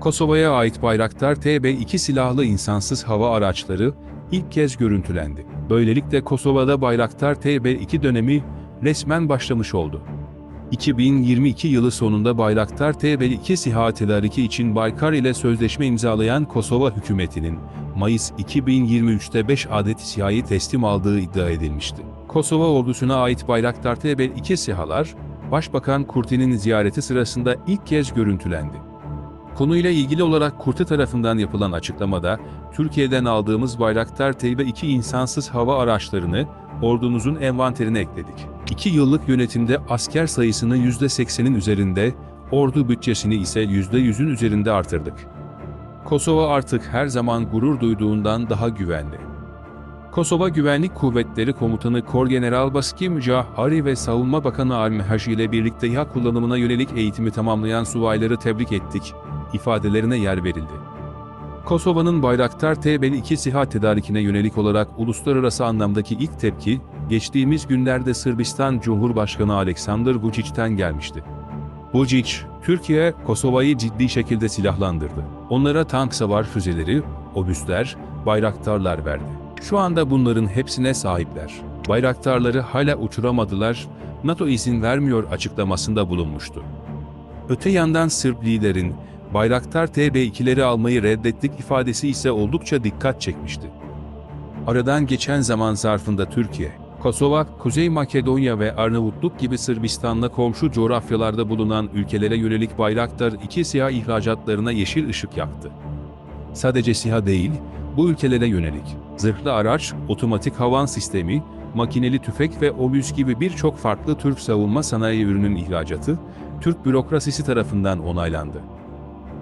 Kosova'ya ait Bayraktar TB2 silahlı insansız hava araçları ilk kez görüntülendi. Böylelikle Kosova'da Bayraktar TB2 dönemi resmen başlamış oldu. 2022 yılı sonunda Bayraktar TB2 SİHA tedariki için Baykar ile sözleşme imzalayan Kosova hükümetinin Mayıs 2023'te 5 adet SİHA'yı teslim aldığı iddia edilmişti. Kosova ordusuna ait Bayraktar TB2 SİHA'lar, Başbakan Kurti'nin ziyareti sırasında ilk kez görüntülendi. Konuyla ilgili olarak Kurti tarafından yapılan açıklamada, Türkiye'den aldığımız Bayraktar TB2 insansız hava araçlarını ordumuzun envanterine ekledik. 2 yıllık yönetimde asker sayısını %80'in üzerinde, ordu bütçesini ise %100'ün üzerinde artırdık. Kosova artık her zaman gurur duyduğundan daha güvenli. Kosova Güvenlik Kuvvetleri Komutanı Korgeneral Baskim Cahari ve Savunma Bakanı Armi Haji ile birlikte İHA kullanımına yönelik eğitimi tamamlayan subayları tebrik ettik, ifadelerine yer verildi. Kosova'nın Bayraktar TB2 SİHA tedarikine yönelik olarak uluslararası anlamdaki ilk tepki, geçtiğimiz günlerde Sırbistan Cumhurbaşkanı Aleksandar Vučić'ten gelmişti. Vučić, Türkiye, Kosova'yı ciddi şekilde silahlandırdı. Onlara tank savar füzeleri, obüsler, bayraktarlar verdi. Şu anda bunların hepsine sahipler. Bayraktarları hala uçuramadılar, NATO izin vermiyor açıklamasında bulunmuştu. Öte yandan Sırp liderin, Bayraktar TB2'leri almayı reddettik ifadesi ise oldukça dikkat çekmişti. Aradan geçen zaman zarfında Türkiye, Kosova, Kuzey Makedonya ve Arnavutluk gibi Sırbistan'la komşu coğrafyalarda bulunan ülkelere yönelik Bayraktar 2 SİHA ihracatlarına yeşil ışık yaktı. Sadece SİHA değil, bu ülkelere yönelik zırhlı araç, otomatik havan sistemi, makineli tüfek ve obüs gibi birçok farklı Türk savunma sanayi ürünün ihracatı, Türk bürokrasisi tarafından onaylandı.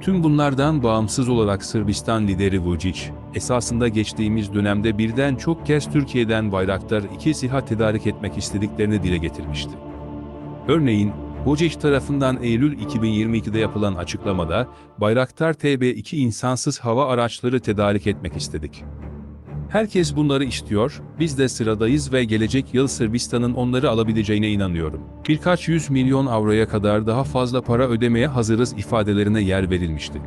Tüm bunlardan bağımsız olarak Sırbistan lideri Vučić, esasında geçtiğimiz dönemde birden çok kez Türkiye'den Bayraktar 2 SİHA tedarik etmek istediklerini dile getirmişti. Örneğin, Vučić tarafından Eylül 2022'de yapılan açıklamada, Bayraktar TB2 insansız hava araçları tedarik etmek istedik. Herkes bunları istiyor, biz de sıradayız ve gelecek yıl Sırbistan'ın onları alabileceğine inanıyorum. Birkaç yüz milyon avroya kadar daha fazla para ödemeye hazırız ifadelerine yer verilmişti.